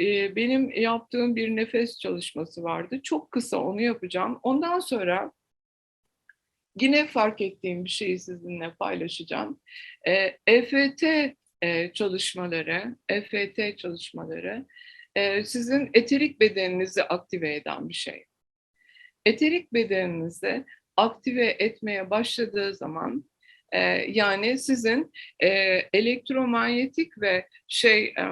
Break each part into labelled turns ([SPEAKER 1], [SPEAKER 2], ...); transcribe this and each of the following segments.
[SPEAKER 1] e, benim yaptığım bir nefes çalışması vardı. Çok kısa onu yapacağım. Ondan sonra yine fark ettiğim bir şeyi sizinle paylaşacağım. E, EFT e, çalışmaları, EFT çalışmaları e, sizin eterik bedeninizi aktive eden bir şey. Eterik bedeninizde aktive etmeye başladığı zaman e, yani sizin e, elektromanyetik ve şey e,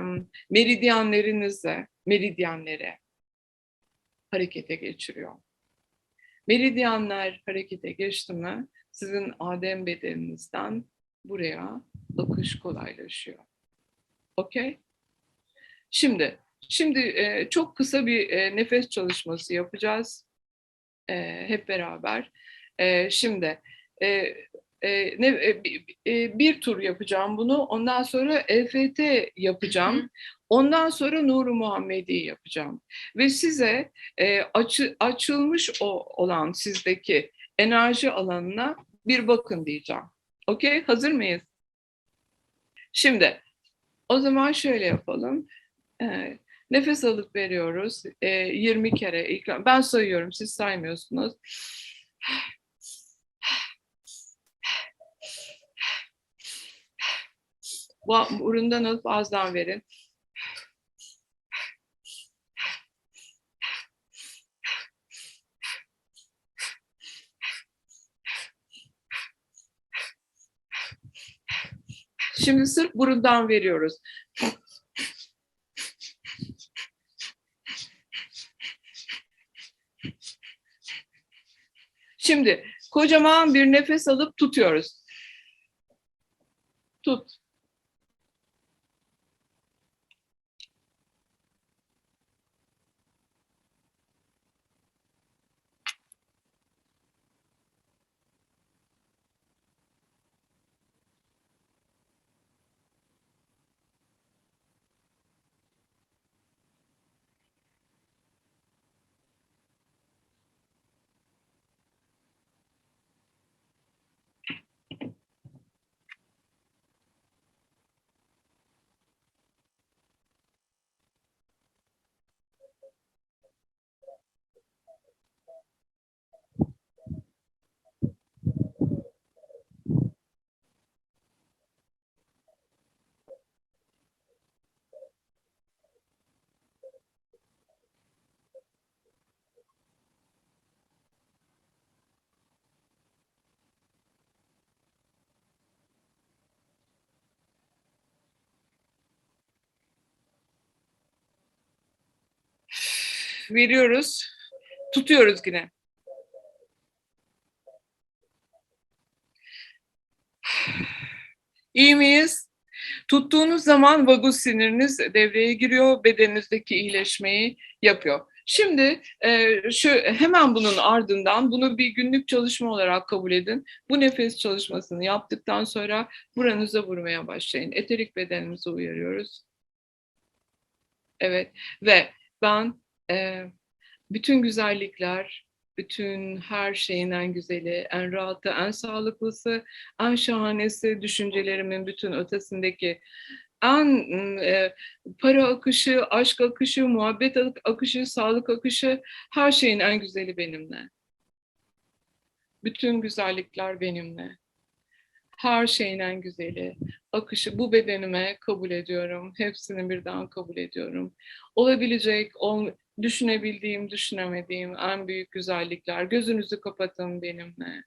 [SPEAKER 1] meridyenlerinize, meridyenlere harekete geçiriyor. Meridyenler harekete geçti mi sizin adem bedeninizden buraya akış kolaylaşıyor. Okey? Şimdi, şimdi e, çok kısa bir e, nefes çalışması yapacağız hep beraber. Şimdi e, ne, e, e, bir tur yapacağım bunu. Ondan sonra EFT yapacağım. Ondan sonra Nuru Muhammedi yapacağım. Ve size e, açı, açılmış o, olan sizdeki enerji alanına bir bakın diyeceğim. Okey? Hazır mıyız? Şimdi o zaman şöyle yapalım. E, nefes alıp veriyoruz. E, 20 kere. Ben sayıyorum. Siz saymıyorsunuz. Burundan alıp ağızdan verin. Şimdi sırf burundan veriyoruz. Şimdi kocaman bir nefes alıp tutuyoruz. Tut. Veriyoruz. Tutuyoruz yine. İyi miyiz? Tuttuğunuz zaman vagus siniriniz devreye giriyor, bedeninizdeki iyileşmeyi yapıyor. Şimdi e, şu hemen bunun ardından bunu bir günlük çalışma olarak kabul edin. Bu nefes çalışmasını yaptıktan sonra buranıza vurmaya başlayın. Eterik bedenimizi uyarıyoruz. Evet ve ben e, bütün güzellikler, bütün her şeyin en güzeli, en rahatı, en sağlıklısı, en şahanesi, düşüncelerimin bütün ötesindeki en e, para akışı, aşk akışı, muhabbet akışı, sağlık akışı, her şeyin en güzeli benimle. Bütün güzellikler benimle. Her şeyin en güzeli, akışı bu bedenime kabul ediyorum. Hepsini birden kabul ediyorum. Olabilecek, ol, düşünebildiğim, düşünemediğim en büyük güzellikler. Gözünüzü kapatın benimle.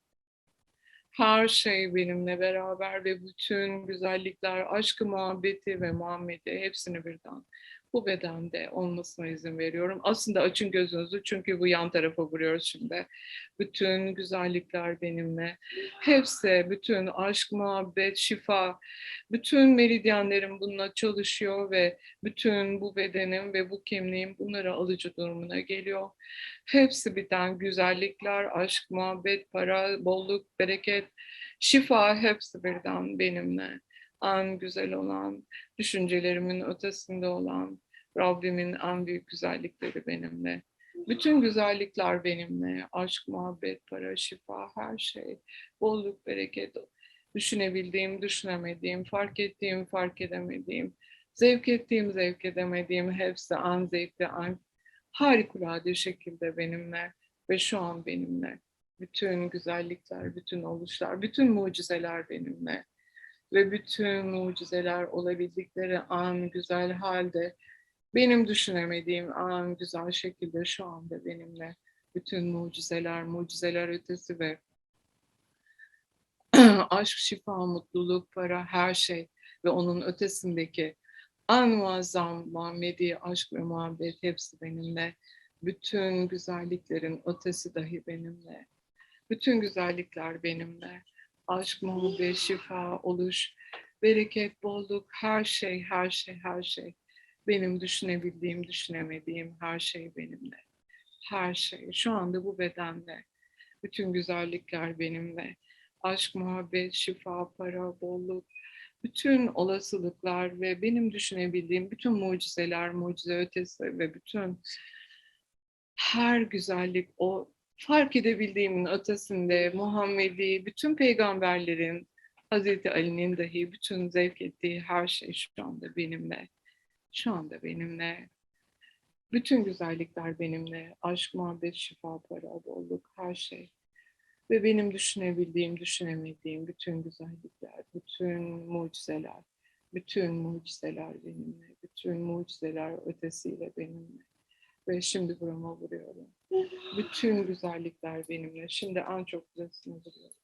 [SPEAKER 1] Her şey benimle beraber ve bütün güzellikler, aşkı, muhabbeti ve Muhammed'i hepsini birden bu bedende olmasına izin veriyorum. Aslında açın gözünüzü çünkü bu yan tarafa vuruyoruz şimdi. Bütün güzellikler benimle. Hepsi, bütün aşk, muhabbet, şifa, bütün meridyenlerim bununla çalışıyor ve bütün bu bedenim ve bu kimliğim bunları alıcı durumuna geliyor. Hepsi biten güzellikler, aşk, muhabbet, para, bolluk, bereket, şifa hepsi birden benimle en güzel olan, düşüncelerimin ötesinde olan Rabbimin en büyük güzellikleri benimle. Bütün güzellikler benimle. Aşk, muhabbet, para, şifa, her şey. Bolluk, bereket, düşünebildiğim, düşünemediğim, fark ettiğim, fark edemediğim. Zevk ettiğim, zevk edemediğim hepsi an zevkli, an harikulade şekilde benimle ve şu an benimle. Bütün güzellikler, bütün oluşlar, bütün mucizeler benimle. Ve bütün mucizeler olabildikleri an güzel halde benim düşünemediğim an güzel şekilde şu anda benimle. Bütün mucizeler, mucizeler ötesi ve aşk, şifa, mutluluk, para, her şey ve onun ötesindeki en muazzam Muhammedi aşk ve muhabbet hepsi benimle. Bütün güzelliklerin ötesi dahi benimle. Bütün güzellikler benimle. Aşk, muhabbet, şifa, oluş, bereket, bolluk, her şey, her şey, her şey. Benim düşünebildiğim, düşünemediğim her şey benimle. Her şey. Şu anda bu bedenle. Bütün güzellikler benimle. Aşk, muhabbet, şifa, para, bolluk, bütün olasılıklar ve benim düşünebildiğim bütün mucizeler, mucize ötesi ve bütün her güzellik o fark edebildiğimin ötesinde Muhammedi, bütün peygamberlerin, Hazreti Ali'nin dahi bütün zevk ettiği her şey şu anda benimle. Şu anda benimle. Bütün güzellikler benimle. Aşk, muhabbet, şifa, para, bolluk, her şey. Ve benim düşünebildiğim, düşünemediğim bütün güzellikler, bütün mucizeler, bütün mucizeler benimle, bütün mucizeler ötesiyle benimle. Ve şimdi burama vuruyorum. Bütün güzellikler benimle. Şimdi en çok güzelsine vuruyorum.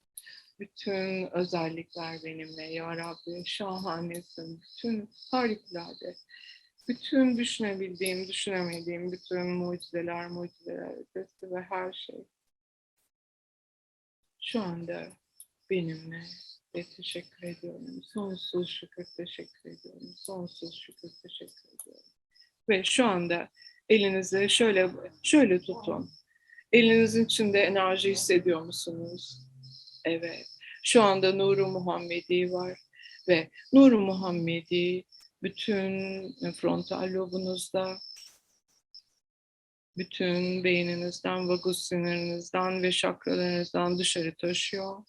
[SPEAKER 1] Bütün özellikler benimle. Ya Rabbi şahanesin. Bütün harikulade. Bütün düşünebildiğim, düşünemediğim bütün mucizeler, mucizeler ötesi ve her şey şu anda benimle ve teşekkür ediyorum. Sonsuz şükür teşekkür ediyorum. Sonsuz şükür teşekkür ediyorum. Ve şu anda elinizi şöyle şöyle tutun. Elinizin içinde enerji hissediyor musunuz? Evet. Şu anda Nuru Muhammedi var ve Nuru Muhammedi bütün frontal lobunuzda, bütün beyninizden, vagus sinirinizden ve şakralarınızdan dışarı taşıyor.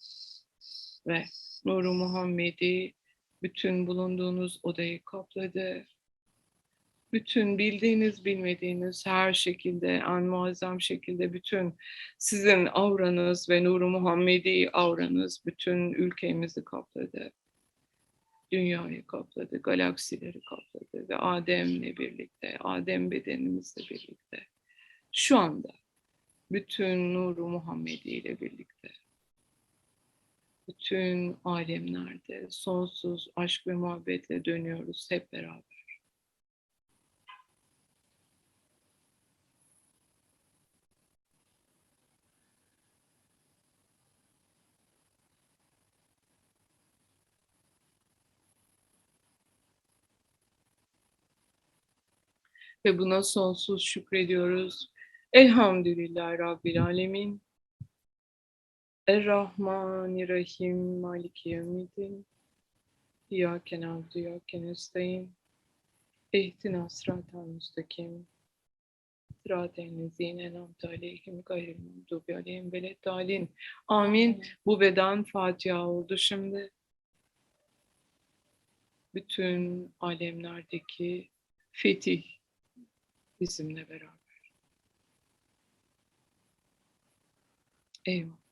[SPEAKER 1] Ve Nuru Muhammedi bütün bulunduğunuz odayı kapladı. Bütün bildiğiniz, bilmediğiniz her şekilde, en muazzam şekilde bütün sizin auranız ve Nuru Muhammedi auranız bütün ülkemizi kapladı. Dünyayı kapladı, galaksileri kapladı ve Adem'le birlikte, Adem bedenimizle birlikte şu anda bütün nuru Muhammedi ile birlikte bütün alemlerde sonsuz aşk ve muhabbetle dönüyoruz hep beraber. Ve buna sonsuz şükrediyoruz. Elhamdülillah Rabbil Alemin. Errahmanirrahim Maliki Yevmiddin. İyyâke na'budu İyyâke nestaîn. İhtina sıratal müstakim. Sıratel lezîne en'amte aleyhim gayril mağdubi aleyhim veleddâlin. Amin. Bu beden Fatiha oldu şimdi. Bütün alemlerdeki fetih bizimle beraber. Eyvallah.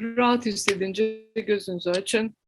[SPEAKER 1] Rahat hissedince gözünüzü açın.